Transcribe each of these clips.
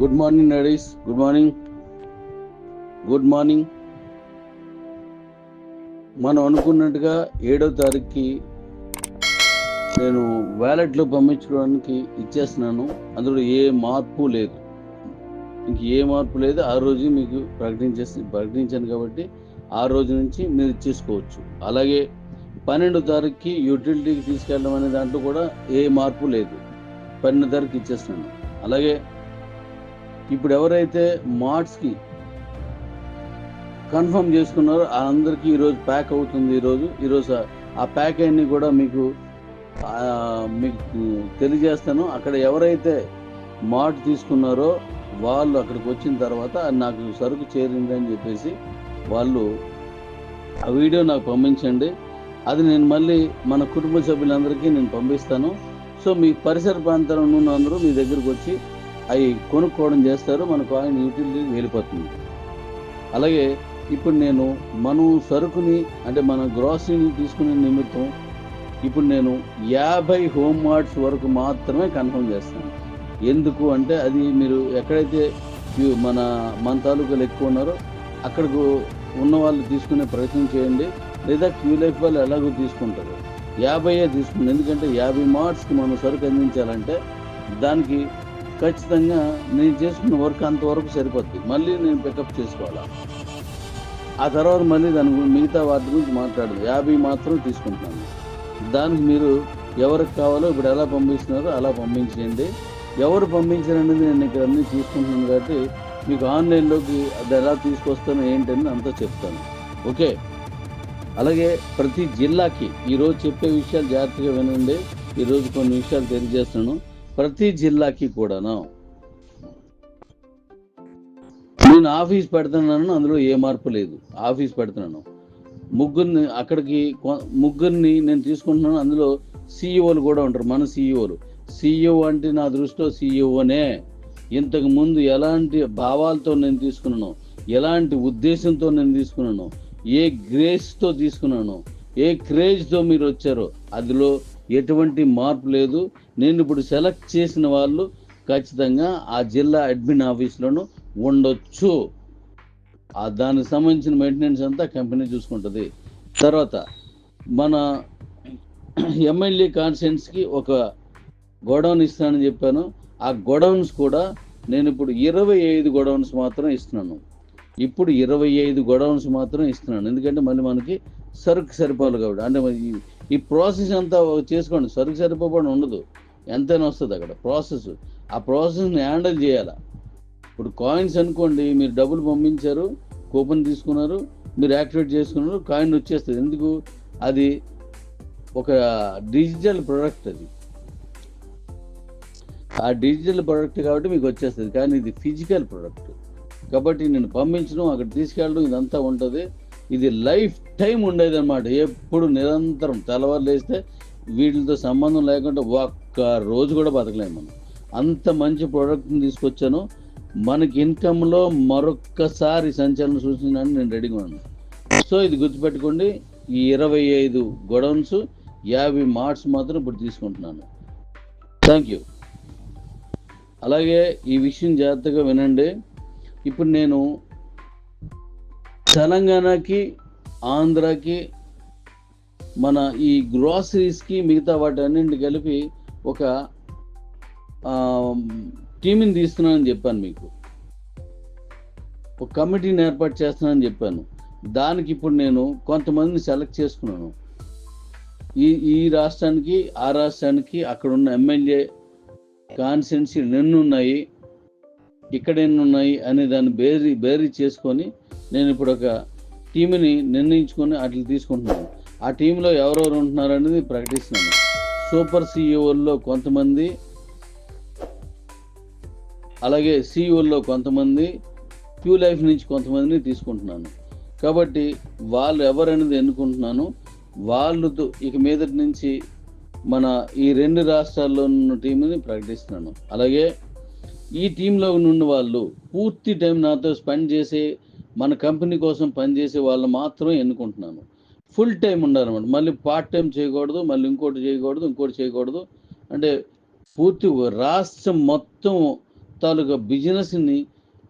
Good morning daddies good morning good morning మనం అనుకున్నట్టుగా ఏడో తారీఖుకి నేను వ్యాలెట్లో పంపించుకోవడానికి ఇచ్చేస్తున్నాను. అందులో ఏ మార్పు లేదు. ఇంక ఏ మార్పు లేదు. ఆ రోజు మీకు ప్రకటించేసి ప్రకటించాను కాబట్టి ఆ రోజు నుంచి మీరు ఇచ్చేసుకోవచ్చు. అలాగే పన్నెండో తారీఖుకి యూటిలిటీకి తీసుకెళ్ళడం అనే దాంట్లో కూడా ఏ మార్పు లేదు. పన్నెండు తారీఖు ఇచ్చేస్తున్నాను. అలాగే ఇప్పుడు ఎవరైతే మార్ట్స్కి కన్ఫర్మ్ చేసుకున్నారో అందరికీ ఈరోజు ప్యాక్ అవుతుంది ఈరోజు ఈరోజు ఆ ప్యాక్ అన్ని కూడా మీకు మీకు తెలియజేస్తాను. అక్కడ ఎవరైతే మార్ట్ తీసుకున్నారో వాళ్ళు అక్కడికి వచ్చిన తర్వాత నాకు సరుకు చేరింది అని చెప్పేసి వాళ్ళు ఆ వీడియో నాకు పంపించండి. అది నేను మళ్ళీ మన కుటుంబ సభ్యులందరికీ నేను పంపిస్తాను. సో మీ పరిసర ప్రాంతంలో ఉన్న అందరూ మీ దగ్గరకు వచ్చి అవి కొనుక్కోవడం చేస్తారు మన కాయిన్ యూటిలిటీ వెళ్ళిపోతుంది. అలాగే ఇప్పుడు నేను మనం సరుకుని అంటే మన గ్రాసరీని తీసుకునే నిమిత్తం ఇప్పుడు నేను యాభై హోమ్ మార్ట్స్ వరకు మాత్రమే కన్ఫర్మ్ చేస్తాను. ఎందుకు అంటే అది మీరు ఎక్కడైతే మన మన తాలూకాలు ఎక్కువ ఉన్నారో అక్కడికి ఉన్న వాళ్ళు తీసుకునే ప్రయత్నం చేయండి. లేదా క్యూ లైఫ్ వాళ్ళు ఎలాగో తీసుకుంటారు. యాభై తీసుకుంటారు. ఎందుకంటే యాభై మార్ట్స్కి మనం సరుకు అందించాలంటే దానికి ఖచ్చితంగా నేను చేసుకున్న వర్క్ అంతవరకు సరిపోద్ది. మళ్ళీ నేను పికప్ చేసుకోవాలా? ఆ తర్వాత మళ్ళీ దాని గురించి మిగతా వాటి గురించి మాట్లాడదు. యాభై మాత్రం తీసుకుంటున్నాను. దానికి మీరు ఎవరికి కావాలో ఇప్పుడు ఎలా పంపిస్తున్నారో అలా పంపించేయండి. ఎవరు పంపించారనేది నేను ఇక్కడ అన్ని తీసుకుంటున్నాను కాబట్టి మీకు ఆన్లైన్లోకి అది ఎలా తీసుకొస్తానో ఏంటని అంతా చెప్తాను. ఓకే? అలాగే ప్రతి జిల్లాకి ఈరోజు చెప్పే విషయాలు జాగ్రత్తగా వినండి. ఈరోజు కొన్ని విషయాలు తెలియజేస్తున్నాను. ప్రతి జిల్లాకి కూడాను? నేను ఆఫీస్ పెడుతున్నాను అందులో ఏ మార్పు లేదు. ఆఫీస్ పెడుతున్నాను. ముగ్గురిని అక్కడికి ముగ్గురిని నేను తీసుకుంటున్నాను. అందులో సీఈఓలు కూడా ఉంటారు. మన సీఈఓలు. సీఈఓ అంటే నా దృష్టిలో సీఈఓనే. ఇంతకు ముందు ఎలాంటి భావాలతో నేను తీసుకున్నాను ఎలాంటి ఉద్దేశంతో నేను తీసుకున్నాను ఏ గ్రేస్తో తీసుకున్నాను ఏ క్రేజ్తో మీరు వచ్చారో అందులో ఎటువంటి మార్పు లేదు. నేను ఇప్పుడు సెలెక్ట్ చేసిన వాళ్ళు ఖచ్చితంగా ఆ జిల్లా అడ్మిన్ ఆఫీస్లోనూ ఉండొచ్చు. ఆ దానికి సంబంధించిన మెయింటెనెన్స్ అంతా కంపెనీ చూసుకుంటుంది. తర్వాత మన ఎమ్మెల్యే కాన్స్టిట్యున్సీకి ఒక గొడౌన్ ఇస్తానని చెప్పాను. ఆ గొడౌన్స్ కూడా నేను ఇప్పుడు ఇరవై ఐదు గొడౌన్స్ మాత్రం ఇస్తున్నాను. ఇప్పుడు ఇరవై ఐదు గొడౌన్స్ మాత్రం ఇస్తున్నాను. ఎందుకంటే మళ్ళీ మనకి సరుకు సరిపోవాలి కాబట్టి. అంటే ఈ- ప్రాసెస్ అంతా చేసుకోండి. సరుకు సరిపోబడి ఉండదు. ఎంతైనా వస్తుంది అక్కడ. ప్రాసెస్ ఆ ప్రాసెస్ని హ్యాండిల్ చేయాలి? ఇప్పుడు కాయిన్స్ అనుకోండి మీరు డబ్బులు పంపించారు కూపన్ తీసుకున్నారు మీరు యాక్టివేట్ చేసుకున్నారు కాయిన్ వచ్చేస్తుంది. ఎందుకు? అది ఒక డిజిటల్ ప్రోడక్ట్ అది. ఆ డిజిటల్ ప్రోడక్ట్ కాబట్టి మీకు వచ్చేస్తుంది. కానీ ఇది ఫిజికల్ ప్రోడక్ట్ కాబట్టి నేను పంపించడం అక్కడ తీసుకెళ్ళడం ఇదంతా ఉంటుంది. ఇది లైఫ్ టైం ఉండేది అనమాట ఎప్పుడు నిరంతరం తెల్లవారు లేస్తే వీటితో సంబంధం లేకుండా ఒక్క రోజు కూడా బతకలేము మనం. అంత మంచి ప్రోడక్ట్ని తీసుకొచ్చాను. మనకి ఇన్కమ్లో మరొక్కసారి సంచలనం సూచించడానికి నేను రెడీగా ఉన్నాను. సో ఇది గుర్తుపెట్టుకోండి. ఈ ఇరవై ఐదు గొడౌన్స్ యాభై మార్ట్స్ మాత్రం ఇప్పుడు తీసుకుంటున్నాను. థ్యాంక్ యూ అలాగే ఈ విషయం జాగ్రత్తగా వినండి. ఇప్పుడు నేను తెలంగాణకి ఆంధ్రాకి మన ఈ గ్రాసరీస్కి మిగతా వాటి అన్నింటి కలిపి ఒక టీంని తీస్తున్నానని చెప్పాను మీకు. ఒక కమిటీని ఏర్పాటు చేస్తున్నానని చెప్పాను. దానికి ఇప్పుడు నేను కొంతమందిని సెలెక్ట్ చేసుకున్నాను. ఈ ఈ రాష్ట్రానికి ఆ రాష్ట్రానికి అక్కడ ఉన్న ఎమ్మెల్యే కాన్స్టిట్యున్సీ ఎన్ని ఇక్కడ ఎన్నున్నాయి అనే దాన్ని బేరీ బేరీ చేసుకొని నేను ఇప్పుడు ఒక టీంని నిర్ణయించుకొని అట్లా తీసుకుంటున్నాను. ఆ టీంలో ఎవరెవరు ఉంటున్నారు అనేది ప్రకటిస్తున్నాను. సూపర్ సిఇఓల్లో కొంతమంది అలాగే సిఇఓల్లో కొంతమంది క్యూ లైఫ్ నుంచి కొంతమందిని తీసుకుంటున్నాను. కాబట్టి వాళ్ళు ఎవరనేది ఎన్నుకుంటున్నాను. వాళ్ళతో ఇక మీదటి నుంచి మన ఈ రెండు రాష్ట్రాల్లో ఉన్న టీంని ప్రకటిస్తున్నాను. అలాగే ఈ టీంలో ఉన్న వాళ్ళు పూర్తి టైం నాతో స్పెండ్ చేసే మన కంపెనీ కోసం పనిచేసే వాళ్ళు మాత్రం ఎన్నుకుంటున్నాను. ఫుల్ టైం ఉండాలన్నమాట. మళ్ళీ పార్ట్ టైం చేయకూడదు మళ్ళీ ఇంకోటి చేయకూడదు ఇంకోటి చేయకూడదు. అంటే పూర్తి రాష్ట్రం మొత్తం తాలూకా బిజినెస్ని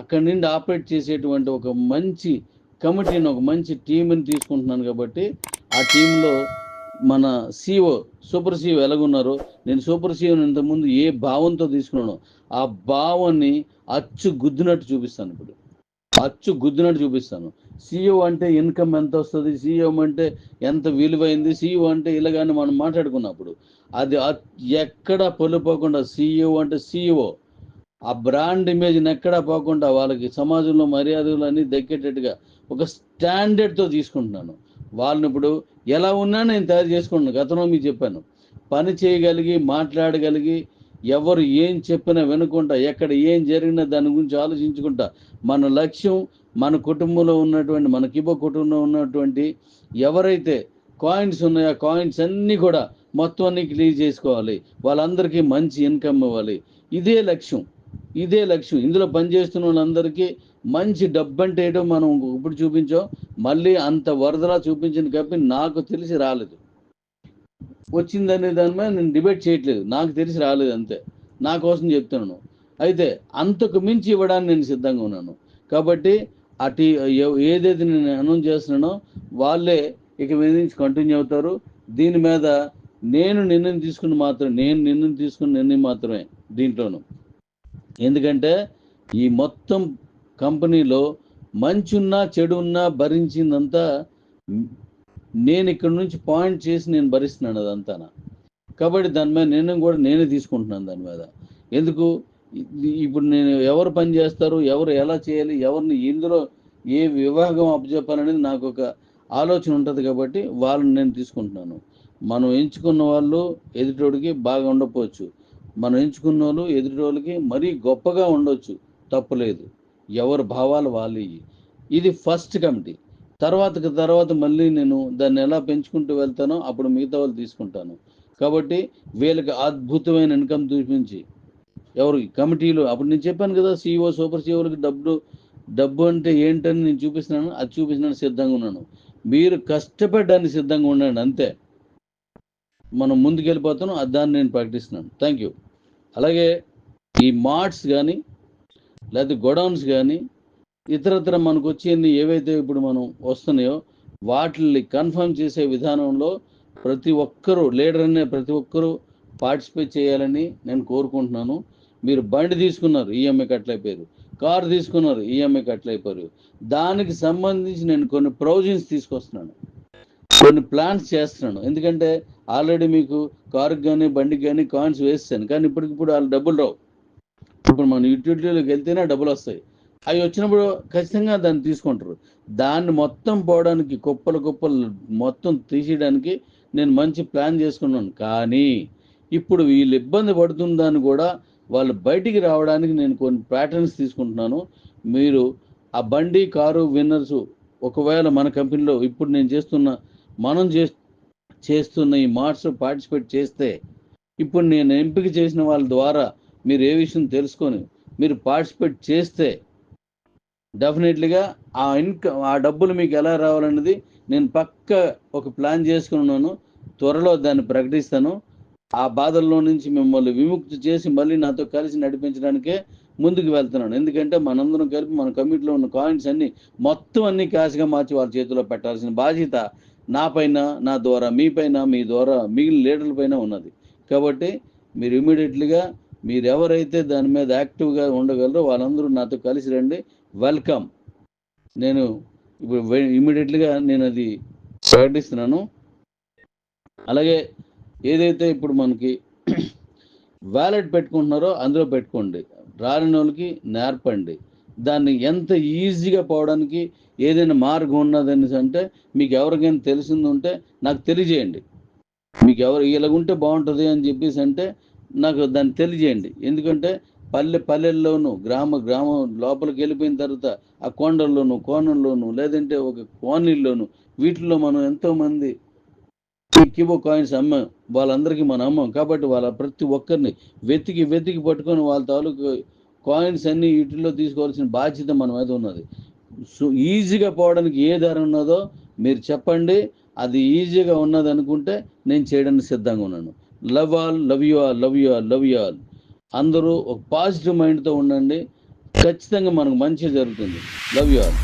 అక్కడి నుండి ఆపరేట్ చేసేటువంటి ఒక మంచి కమిటీని ఒక మంచి టీంని తీసుకుంటున్నాను కాబట్టి ఆ టీంలో మన సీఓ సూపర్ సీఓ ఎలాగున్నారో నేను సూపర్ సీఓని ఇంతకుముందు ఏ భావంతో తీసుకున్నానో ఆ భావాన్ని అచ్చు గుద్దినట్టు చూపిస్తాను ఇప్పుడు. అచ్చు గుద్దినట్టు చూపిస్తాను. సీఈఓ అంటే ఇన్కమ్ ఎంత వస్తుంది? సీఈఓ అంటే ఎంత విలువైంది? సీఈఓ అంటే ఇలాగానే మనం మాట్లాడుకున్నప్పుడు అది ఎక్కడ పొలిపోకుండా సీఈఓ అంటే సీఈఓ ఆ బ్రాండ్ ఇమేజ్ని ఎక్కడా పోకుండా వాళ్ళకి సమాజంలో మర్యాదలు అన్నీ దక్కేటట్టుగా ఒక స్టాండర్డ్తో తీసుకుంటున్నాను. వాళ్ళని ఇప్పుడు ఎలా ఉన్నా నేను తయారు చేసుకుంటున్నాను. గతంలో మీకు చెప్పాను. పని చేయగలిగి మాట్లాడగలిగి ఎవరు ఏం చెప్పినా వినకుండా ఎక్కడ ఏం జరిగినా దాని గురించి ఆలోచించుకుంటా. మన లక్ష్యం మన కుటుంబంలో ఉన్నటువంటి మన కిబో కుటుంబంలో ఉన్నటువంటి ఎవరైతే కాయిన్స్ ఉన్నాయో ఆ కాయిన్స్ అన్నీ కూడా మొత్తం అన్ని క్లియర్ చేసుకోవాలి. వాళ్ళందరికీ మంచి ఇన్కమ్ ఇవ్వాలి. ఇదే లక్ష్యం. ఇదే లక్ష్యం. ఇందులో పనిచేస్తున్న వాళ్ళందరికీ మంచి డబ్బు అంటే ఏటో మనం ఇప్పుడు చూపించాం. మళ్ళీ అంత వరదలా చూపించిన కాబట్టి నాకు తెలిసి రాలేదు. వచ్చిందనే దాని మీద నేను డిబేట్ చేయట్లేదు. నాకు తెలిసి రాలేదు అంతే. నా కోసం చెప్తున్నాను. అయితే అంతకు మించి ఇవ్వడానికి నేను సిద్ధంగా ఉన్నాను. కాబట్టి అటు ఏదైతే నేను అనౌన్స్ చేస్తున్నానో వాళ్ళే ఇక మీద నుంచి కంటిన్యూ అవుతారు. దీని మీద నేను నిర్ణయం తీసుకుని మాత్రం నేను నిర్ణయం తీసుకున్న నిర్ణయం మాత్రమే దీంట్లోను. ఎందుకంటే ఈ మొత్తం కంపెనీలో మంచి ఉన్నా చెడు ఉన్నా భరించిందంతా నేను ఇక్కడ నుంచి పాయింట్ చేసి నేను భరిస్తున్నాను అదంతా కాబట్టి దాని మీద నిర్ణయం కూడా నేనే తీసుకుంటున్నాను దాని మీద. ఎందుకు? ఇప్పుడు నేను ఎవరు పని చేస్తారు ఎవరు ఎలా చేయాలి ఎవరిని ఇందులో ఏ విభాగం అప్పచెప్పాలనేది నాకు ఒక ఆలోచన ఉంటుంది కాబట్టి వాళ్ళని నేను తీసుకుంటున్నాను. మనం ఎంచుకున్న వాళ్ళు ఎదుటోడికి బాగా ఉండకపోవచ్చు. మనం ఎంచుకున్న వాళ్ళు ఎదుటోళ్ళకి మరీ గొప్పగా ఉండొచ్చు. తప్పులేదు ఎవరి భావాలు వాళ్ళు ఇది ఫస్ట్ కమిటీ. తర్వాత తర్వాత మళ్ళీ నేను దాన్ని ఎలా పెంచుకుంటూ వెళ్తానో అప్పుడు మిగతా వాళ్ళు తీసుకుంటాను. కాబట్టి వీళ్ళకి అద్భుతమైన ఇన్కమ్ చూపించి ఎవరు కమిటీలు అప్పుడు నేను చెప్పాను కదా సీఈఓ సూపర్ సీఈఓలకి డబ్బు డబ్బు అంటే ఏంటని నేను చూపిస్తున్నాను అది చూపించడానికి సిద్ధంగా ఉన్నాను. మీరు కష్టపడడానికి సిద్ధంగా ఉండండి అంతే. మనం ముందుకెళ్ళిపోతాను అది దాన్ని నేను ప్రకటిస్తున్నాను. థ్యాంక్ యూ అలాగే ఈ మార్ట్స్ కానీ లేకపోతే గొడౌన్స్ కానీ ఇతరత్ర మనకు వచ్చేవి ఏవైతే ఇప్పుడు మనం వస్తున్నాయో వాటిని కన్ఫర్మ్ చేసే విధానంలో ప్రతి ఒక్కరూ లీడర్ అనే ప్రతి ఒక్కరూ పార్టిసిపేట్ చేయాలని నేను కోరుకుంటున్నాను. మీరు బండి తీసుకున్నారు ఈఎంఐ కట్లయిపోయారు కారు తీసుకున్నారు ఈఎంఐ కట్లయిపోయారు దానికి సంబంధించి నేను కొన్ని ప్రొవిజన్స్ తీసుకొస్తున్నాను. కొన్ని ప్లాన్స్ చేస్తున్నాను. ఎందుకంటే ఆల్రెడీ మీకు కారుకి కానీ బండికి కానీ కాయిన్స్ వేస్తాను కానీ ఇప్పటికిప్పుడు వాళ్ళు డబ్బులు రావు. ఇప్పుడు మన యూట్యూబ్లోకి వెళ్తేనే డబ్బులు వస్తాయి. అవి వచ్చినప్పుడు ఖచ్చితంగా దాన్ని తీసుకుంటారు. దాన్ని మొత్తం పోవడానికి కుప్పలు కుప్పలు మొత్తం తీసేయడానికి నేను మంచి ప్లాన్ చేసుకున్నాను. కానీ ఇప్పుడు వీళ్ళు ఇబ్బంది పడుతుందని కూడా వాళ్ళు బయటికి రావడానికి నేను కొన్ని ప్యాటర్న్స్ తీసుకుంటున్నాను. మీరు ఆ బండి కారు విన్నర్స్ ఒకవేళ మన కంపెనీలో ఇప్పుడు నేను చేస్తున్న మనం చే చేస్తున్న ఈ మార్ట్స్ పార్టిసిపేట్ చేస్తే ఇప్పుడు నేను ఎంపిక చేసిన వాళ్ళ ద్వారా మీరు ఏ విషయం తెలుసుకొని మీరు పార్టిసిపేట్ చేస్తే డెఫినెట్లీగా ఆ ఇన్కమ్ ఆ డబ్బులు మీకు ఎలా రావాలన్నది నేను పక్క ఒక ప్లాన్ చేసుకున్నాను. త్వరలో దాన్ని ప్రకటిస్తాను. ఆ బాధల్లో నుంచి మిమ్మల్ని విముక్తి చేసి మళ్ళీ నాతో కలిసి నడిపించడానికే ముందుకు వెళ్తున్నాను. ఎందుకంటే మనందరం కలిపి మన కమిటీలో ఉన్న కాయిన్స్ అన్ని మొత్తం అన్ని క్యాష్గా మార్చి వాళ్ళ చేతిలో పెట్టాల్సిన బాధ్యత నా పైన నా ద్వారా మీ పైన మీ ద్వారా మిగిలిన లీడర్ల పైన ఉన్నది. కాబట్టి మీరు ఇమీడియట్లీగా మీరు ఎవరైతే దాని మీద యాక్టివ్గా ఉండగలరో వాళ్ళందరూ నాతో కలిసి రండి. వెల్కమ్. నేను ఇప్పుడు ఇమీడియట్లీగా నేను అది ప్రకటిస్తున్నాను. అలాగే ఏదైతే ఇప్పుడు మనకి వ్యాలెట్ పెట్టుకుంటున్నారో అందులో పెట్టుకోండి. రాని వాళ్ళకి నేర్పండి. దాన్ని ఎంత ఈజీగా పోవడానికి ఏదైనా మార్గం ఉన్నదని అంటే మీకు ఎవరికైనా తెలిసింది ఉంటే నాకు తెలియజేయండి. మీకు ఎవరు ఇలాగుంటే బాగుంటుంది అని చెప్పేసి అంటే నాకు దాన్ని తెలియజేయండి. ఎందుకంటే పల్లె పల్లెల్లోనూ గ్రామ గ్రామం లోపలికి వెళ్ళిపోయిన తర్వాత ఆ కొండల్లోనూ కోణంలోనూ లేదంటే ఒక కోనీల్లోనూ వీటిల్లో మనం ఎంతోమంది ఈ కిబో కాయిన్స్ అమ్మాం. వాళ్ళందరికీ మనం అమ్మాం. కాబట్టి వాళ్ళ ప్రతి ఒక్కరిని వెతికి వెతికి పట్టుకొని వాళ్ళ తాలూకు కాయిన్స్ అన్ని వీటిల్లో తీసుకోవాల్సిన బాధ్యత మన మీద ఉన్నది. సో ఈజీగా పోవడానికి ఏ ధర ఉన్నదో మీరు చెప్పండి. అది ఈజీగా ఉన్నది అనుకుంటే నేను చేయడానికి సిద్ధంగా ఉన్నాను. Love all love you all love you all love you all. అందరూ ఒక పాజిటివ్ మైండ్తో ఉండండి. ఖచ్చితంగా మనకు మంచి జరుగుతుంది. Love you all.